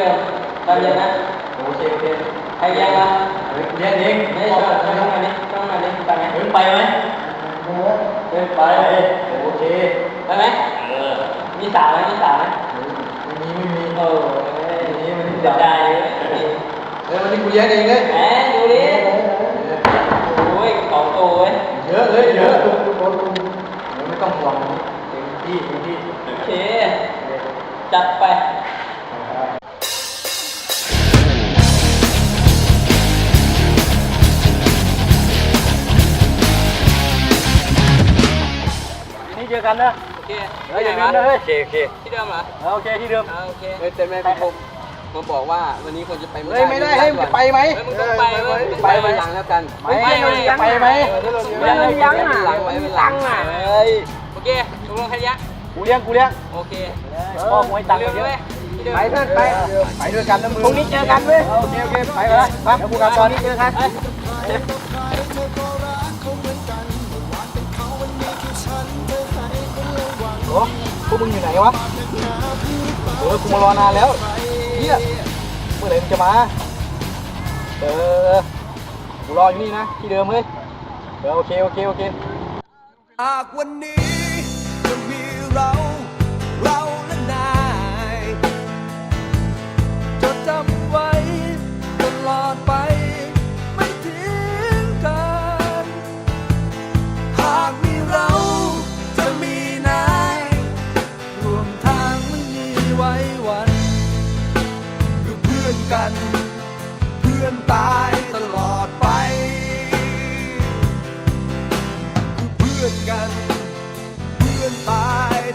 ไหนดีวะที่เดิมตอนเย็นนะโอเคโอเคใครเรียกวะเฮ้ยเรียนเองไม่ได้ชวนไม่ต้องมาดิต้องมาดิไปไหมเดินไปไหมเดินไปไปโอเคไปไหมเออมีสาวไหมมีสาวไหมไม่มีไม่มีโอ้วันนี้วันนี้เสียดายเลยเออวันนี้กูเลี้ยงเองเลยแหมดูดิโอ้ยของโตเว้ยเยอะเลยเยอะไม่ต้องห่วงเต็มที่เต็มที่โอเคจัดไป นี่เจอกันนะโอเคเฮ้ยอย่าลืมนะเฮ้ยโอเคโอเคที่เดิมเหรอโอเคที่เดิมอ่าโอเคเฮ้ยแต่แม่พี่ผมมาบอกว่าวันนี้คนจะไปเฮ้ยไม่ได้ให้ไปไหมเฮ้ยมึงต้องไปเว้ยไปไปหลังแล้วกันไปไปไหมเลี้ยงเลี้ยงอะหลังไว้เป็นหลังอะเฮ้ยโอเคตกลงใครยักกูเลี้ยงกูเลี้ยงโอเคพ่อกูให้ตังค์เร็วเยอะเว้ยที่เดิมไปเพื่อนไปไปด้วยกันนะมึงพรุ่งนี้เจอกันเว้ยโอเคโอเคไปไปไปเดี๋ยวกูกลับตอนนี้เจอกัน โอพวกมึงอยู่ไหนวะเออกูมารอนานแล้วเฮียเมื่อไหร่มึงจะมา เออ กูรออยู่นี่นะ ที่เดิมเฮ้ย เออโอเคโอเคโอเค หากวันนี้จะมีเรา เรา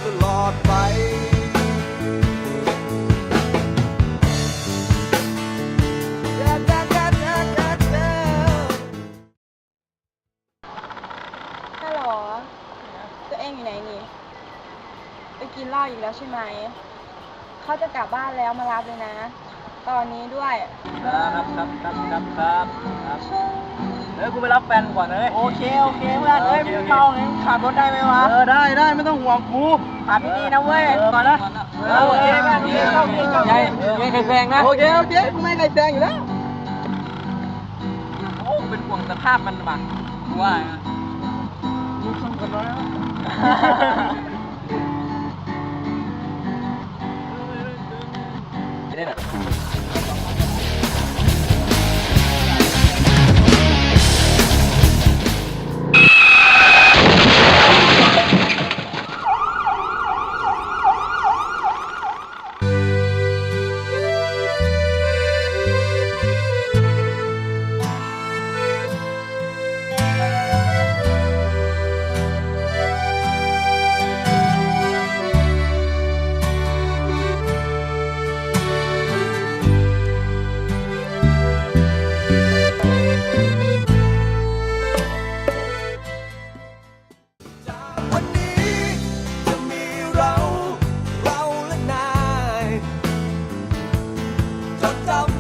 ตลอดไปฮัลโหลตัวเองอยู่ไหนนี่ ไปกินเหล้าอีกแล้วใช่ไหม เขาจะกลับบ้านแล้วมารับเลยนะ ตอนนี้ด้วย ครับครับครับครับครับครับ เดี๋ยวกูไปรับแฟนก่อนเลยโอเคโอเคเพื่อนเฮ้ยมึงเมาไงขับรถได้ไหมวะเออได้ได้ไม่ต้องห่วงกูขับดีๆนะเว้ยก่อนนะเออโอเคแม่ดีเข้าดีเข้าใหญ่ไม่เคยแซงนะโอเคโอเคกูไม่เคยแซงอยู่แล้วโอ้เป็นห่วงสภาพมันบ้างกูว่านะมึงชนกันแล้ว จ